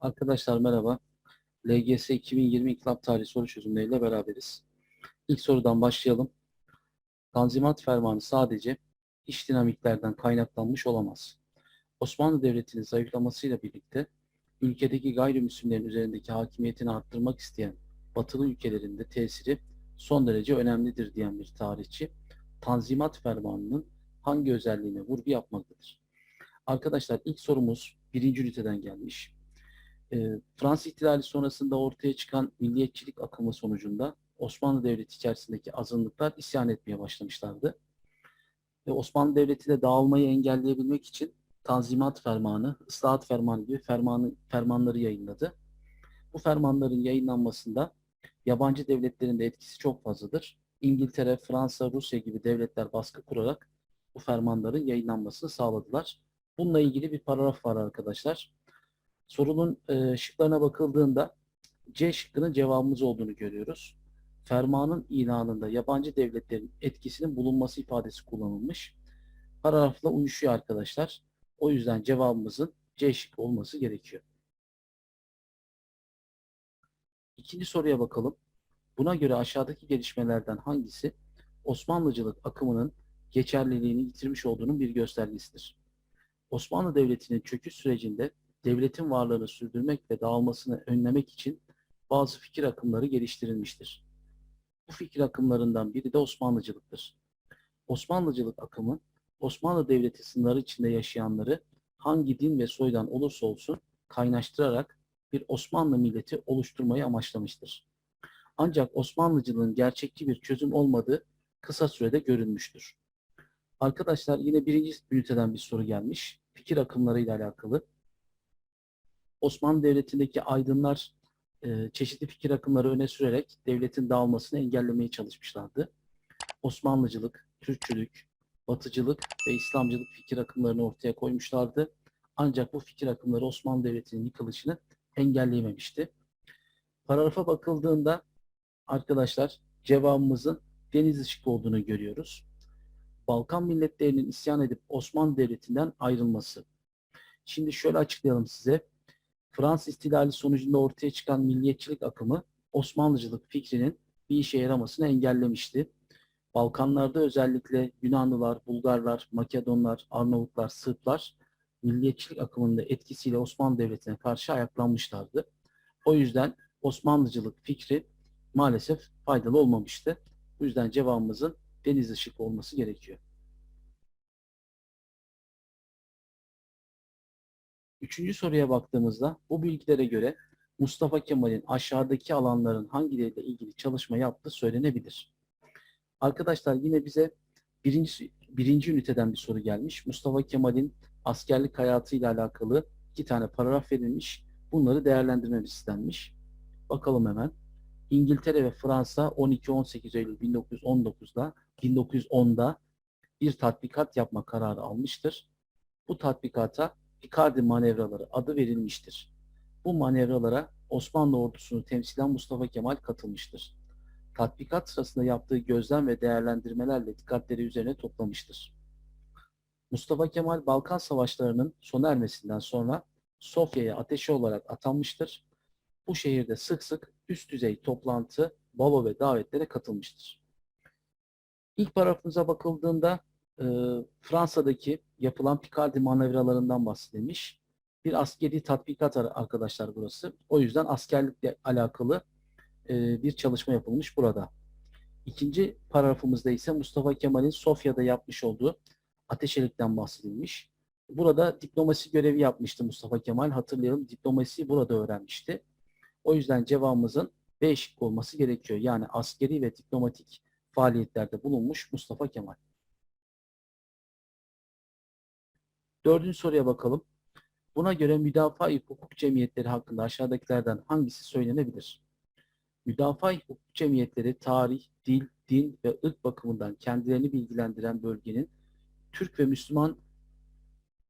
Arkadaşlar merhaba. LGS 2020 İnkılap Tarihi soru çözümleriyle beraberiz. İlk sorudan başlayalım. Tanzimat Fermanı sadece iç dinamiklerden kaynaklanmış olamaz. Osmanlı Devleti'nin zayıflamasıyla birlikte ülkedeki gayrimüslimlerin üzerindeki hakimiyetini arttırmak isteyen batılı ülkelerin de tesiri son derece önemlidir diyen bir tarihçi, Tanzimat Fermanı'nın hangi özelliğine vurgu yapmaktadır? Arkadaşlar ilk sorumuz birinci üniteden gelmiş. E, Fransız ihtilali sonrasında ortaya çıkan milliyetçilik akımı sonucunda Osmanlı Devleti içerisindeki azınlıklar isyan etmeye başlamışlardı. Ve Osmanlı Devleti de dağılmayı engelleyebilmek için Tanzimat Fermanı, Islahat Fermanı gibi fermanı, fermanları yayınladı. Bu fermanların yayınlanmasında yabancı devletlerin de etkisi çok fazladır. İngiltere, Fransa, Rusya gibi devletler baskı kurarak bu fermanların yayınlanmasını sağladılar. Bununla ilgili bir paragraf var arkadaşlar. Sorunun e, şıklarına bakıldığında C şıkkının cevabımız olduğunu görüyoruz. Fermanın ilanında yabancı devletlerin etkisinin bulunması ifadesi kullanılmış. Paragrafla uyuşuyor arkadaşlar. O yüzden cevabımızın C şıkkı olması gerekiyor. İkinci soruya bakalım. Buna göre aşağıdaki gelişmelerden hangisi Osmanlıcılık akımının geçerliliğini yitirmiş olduğunun bir göstergesidir? Osmanlı Devleti'nin çöküş sürecinde devletin varlığını sürdürmek ve dağılmasını önlemek için bazı fikir akımları geliştirilmiştir. Bu fikir akımlarından biri de Osmanlıcılıktır. Osmanlıcılık akımı, Osmanlı Devleti sınırları içinde yaşayanları hangi din ve soydan olursa olsun kaynaştırarak bir Osmanlı milleti oluşturmayı amaçlamıştır. Ancak Osmanlıcılığın gerçekçi bir çözüm olmadığı kısa sürede görünmüştür. Arkadaşlar yine birinci üniteden bir soru gelmiş. Fikir akımlarıyla alakalı. Osmanlı Devleti'ndeki aydınlar e, çeşitli fikir akımları öne sürerek devletin dağılmasını engellemeye çalışmışlardı. Osmanlıcılık, Türkçülük, Batıcılık ve İslamcılık fikir akımlarını ortaya koymuşlardı. Ancak bu fikir akımları Osmanlı Devleti'nin yıkılışını engelleyememişti. Paragrafa bakıldığında arkadaşlar cevabımızın deniz ışık olduğunu görüyoruz. Balkan milletlerinin isyan edip Osmanlı Devleti'nden ayrılması. Şimdi şöyle açıklayalım size. Fransız istilali sonucunda ortaya çıkan milliyetçilik akımı Osmanlıcılık fikrinin bir işe yaramasını engellemişti. Balkanlarda özellikle Yunanlılar, Bulgarlar, Makedonlar, Arnavutlar, Sırplar milliyetçilik akımının da etkisiyle Osmanlı Devleti'ne karşı ayaklanmışlardı. O yüzden Osmanlıcılık fikri maalesef faydalı olmamıştı. Bu yüzden cevabımızın deniz ışık olması gerekiyor. Üçüncü soruya baktığımızda bu bilgilere göre Mustafa Kemal'in aşağıdaki alanların hangileriyle ilgili çalışma yaptığı söylenebilir. Arkadaşlar yine bize birinci, birinci üniteden bir soru gelmiş. Mustafa Kemal'in askerlik hayatıyla alakalı iki tane paragraf verilmiş. Bunları değerlendirmemiz istenmiş. Bakalım hemen. İngiltere ve Fransa 12-18 Eylül 1919'da 1910'da bir tatbikat yapma kararı almıştır. Bu tatbikata Picardi manevraları adı verilmiştir. Bu manevralara Osmanlı ordusunu temsilen Mustafa Kemal katılmıştır. Tatbikat sırasında yaptığı gözlem ve değerlendirmelerle dikkatleri üzerine toplamıştır. Mustafa Kemal Balkan Savaşları'nın sona ermesinden sonra Sofya'ya ateşi olarak atanmıştır. Bu şehirde sık sık üst düzey toplantı, balo ve davetlere katılmıştır. İlk paragrafımıza bakıldığında e, Fransa'daki yapılan Picardi manevralarından bahsedilmiş. Bir askeri tatbikat arkadaşlar burası. O yüzden askerlikle alakalı e, bir çalışma yapılmış burada. İkinci paragrafımızda ise Mustafa Kemal'in Sofya'da yapmış olduğu ateşelikten bahsedilmiş. Burada diplomasi görevi yapmıştı Mustafa Kemal. Hatırlayalım diplomasiyi burada öğrenmişti. O yüzden cevabımızın B olması gerekiyor. Yani askeri ve diplomatik faaliyetlerde bulunmuş Mustafa Kemal. Dördüncü soruya bakalım. Buna göre müdafaa hukuk cemiyetleri hakkında aşağıdakilerden hangisi söylenebilir? Müdafaa hukuk cemiyetleri tarih, dil, din ve ırk bakımından kendilerini bilgilendiren bölgenin Türk ve Müslüman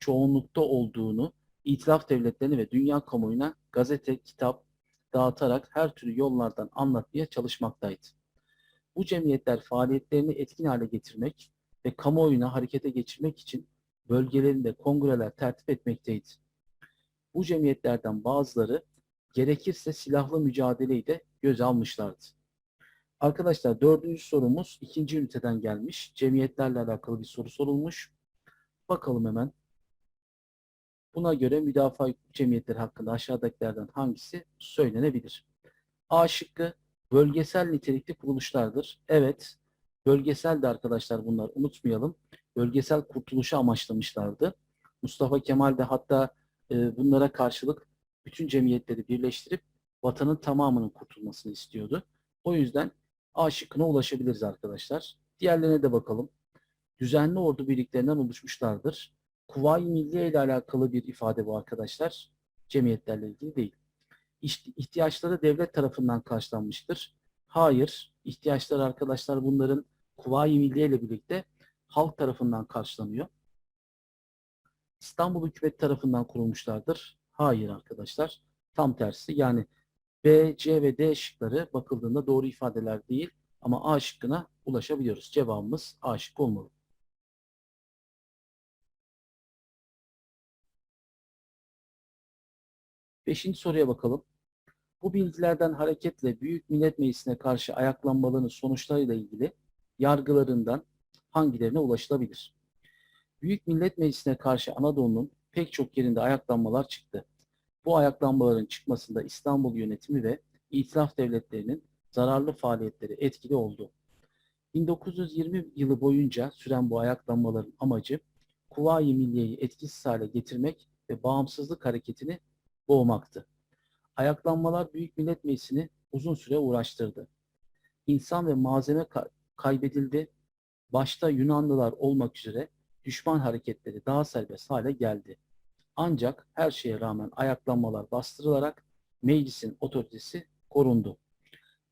çoğunlukta olduğunu, itilaf devletlerini ve dünya kamuoyuna gazete, kitap dağıtarak her türlü yollardan anlatmaya çalışmaktaydı. Bu cemiyetler faaliyetlerini etkin hale getirmek ve kamuoyuna harekete geçirmek için bölgelerinde kongreler tertip etmekteydi. Bu cemiyetlerden bazıları gerekirse silahlı mücadeleyi de göze almışlardı. Arkadaşlar dördüncü sorumuz ikinci üniteden gelmiş. Cemiyetlerle alakalı bir soru sorulmuş. Bakalım hemen. Buna göre müdafaa cemiyetleri hakkında aşağıdakilerden hangisi söylenebilir? A şıkkı bölgesel nitelikli kuruluşlardır. Evet, bölgesel de arkadaşlar bunlar unutmayalım. Bölgesel kurtuluşu amaçlamışlardı. Mustafa Kemal de hatta e, bunlara karşılık bütün cemiyetleri birleştirip vatanın tamamının kurtulmasını istiyordu. O yüzden A şıkkına ulaşabiliriz arkadaşlar. Diğerlerine de bakalım. Düzenli ordu birliklerinden oluşmuşlardır. Kuvayi Milliye ile alakalı bir ifade bu arkadaşlar. Cemiyetlerle ilgili değil. İhtiyaçları devlet tarafından karşılanmıştır. Hayır. ihtiyaçları arkadaşlar bunların Kuvayi Milliye ile birlikte halk tarafından karşılanıyor. İstanbul hükümet tarafından kurulmuşlardır. Hayır arkadaşlar. Tam tersi. Yani B, C ve D şıkları bakıldığında doğru ifadeler değil ama A şıkkına ulaşabiliyoruz. Cevabımız A şıkkı olmalı. Beşinci soruya bakalım. Bu bilgilerden hareketle Büyük Millet Meclisi'ne karşı ayaklanmaların sonuçlarıyla ilgili yargılarından hangilerine ulaşılabilir? Büyük Millet Meclisi'ne karşı Anadolu'nun pek çok yerinde ayaklanmalar çıktı. Bu ayaklanmaların çıkmasında İstanbul yönetimi ve itilaf devletlerinin zararlı faaliyetleri etkili oldu. 1920 yılı boyunca süren bu ayaklanmaların amacı Kuvayi Milliye'yi etkisiz hale getirmek ve bağımsızlık hareketini boğmaktı. Ayaklanmalar Büyük Millet Meclisi'ni uzun süre uğraştırdı. İnsan ve malzeme ka- kaybedildi. Başta Yunanlılar olmak üzere düşman hareketleri daha serbest hale geldi. Ancak her şeye rağmen ayaklanmalar bastırılarak meclisin otoritesi korundu.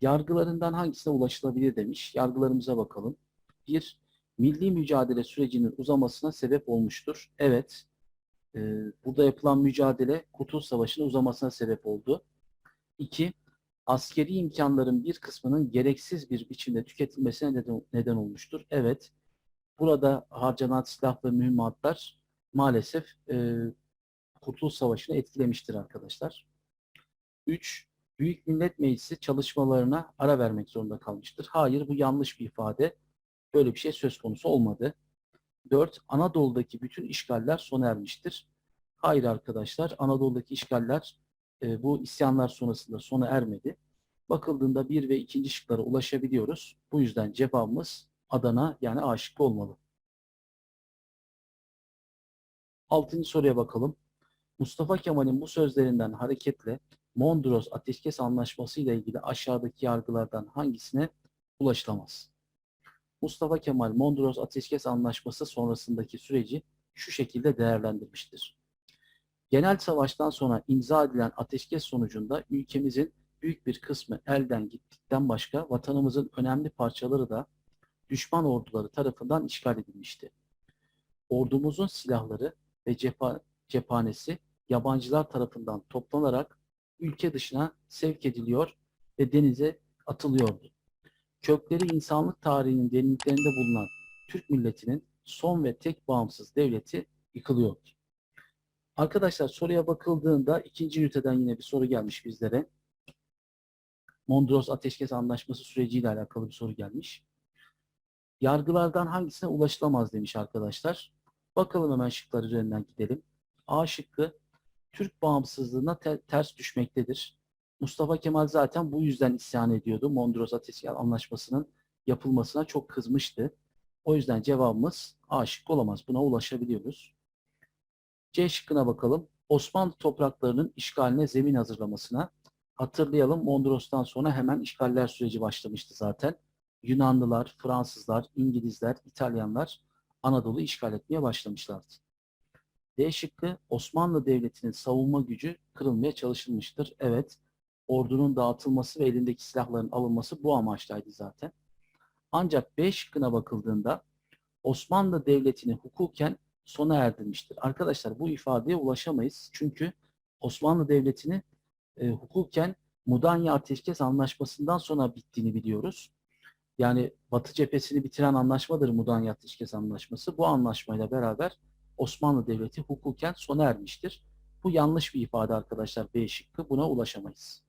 Yargılarından hangisine ulaşılabilir demiş. Yargılarımıza bakalım. Bir, milli mücadele sürecinin uzamasına sebep olmuştur. Evet, e, burada yapılan mücadele Kurtuluş Savaşı'nın uzamasına sebep oldu. İki, askeri imkanların bir kısmının gereksiz bir biçimde tüketilmesine neden, neden olmuştur. Evet, burada harcanan silah ve mühimmatlar maalesef e, Kurtuluş Savaşı'nı etkilemiştir arkadaşlar. 3. Büyük Millet Meclisi çalışmalarına ara vermek zorunda kalmıştır. Hayır bu yanlış bir ifade. Böyle bir şey söz konusu olmadı. 4. Anadolu'daki bütün işgaller sona ermiştir. Hayır arkadaşlar Anadolu'daki işgaller e, bu isyanlar sonrasında sona ermedi. Bakıldığında 1 ve 2. şıklara ulaşabiliyoruz. Bu yüzden cevabımız Adana yani A şıkkı olmalı. Altıncı soruya bakalım. Mustafa Kemal'in bu sözlerinden hareketle Mondros Ateşkes Anlaşması ile ilgili aşağıdaki yargılardan hangisine ulaşılamaz? Mustafa Kemal Mondros Ateşkes Anlaşması sonrasındaki süreci şu şekilde değerlendirmiştir. Genel savaştan sonra imza edilen ateşkes sonucunda ülkemizin büyük bir kısmı elden gittikten başka vatanımızın önemli parçaları da düşman orduları tarafından işgal edilmişti. Ordumuzun silahları ve cepha, cephanesi yabancılar tarafından toplanarak ülke dışına sevk ediliyor ve denize atılıyordu. Kökleri insanlık tarihinin derinliklerinde bulunan Türk milletinin son ve tek bağımsız devleti yıkılıyordu. Arkadaşlar soruya bakıldığında ikinci üniteden yine bir soru gelmiş bizlere. Mondros Ateşkes Anlaşması süreciyle alakalı bir soru gelmiş. Yargılardan hangisine ulaşılamaz demiş arkadaşlar. Bakalım hemen şıklar üzerinden gidelim. A şıkkı Türk bağımsızlığına te- ters düşmektedir. Mustafa Kemal zaten bu yüzden isyan ediyordu. Mondros Ateşkes Anlaşması'nın yapılmasına çok kızmıştı. O yüzden cevabımız A şıkkı olamaz. Buna ulaşabiliyoruz. C şıkkına bakalım. Osmanlı topraklarının işgaline zemin hazırlamasına. Hatırlayalım Mondros'tan sonra hemen işgaller süreci başlamıştı zaten. Yunanlılar, Fransızlar, İngilizler, İtalyanlar Anadolu işgal etmeye başlamışlardı. D şıkkı Osmanlı Devleti'nin savunma gücü kırılmaya çalışılmıştır. Evet, ordunun dağıtılması ve elindeki silahların alınması bu amaçlaydı zaten. Ancak B şıkkına bakıldığında Osmanlı Devleti'ni hukuken sona erdirmiştir. Arkadaşlar bu ifadeye ulaşamayız. Çünkü Osmanlı Devleti'ni e, hukuken Mudanya Ateşkes Anlaşması'ndan sonra bittiğini biliyoruz. Yani Batı cephesini bitiren anlaşmadır Mudanya Ateşkes Anlaşması. Bu anlaşmayla beraber Osmanlı Devleti hukuken sona ermiştir. Bu yanlış bir ifade arkadaşlar B şıkkı. Buna ulaşamayız.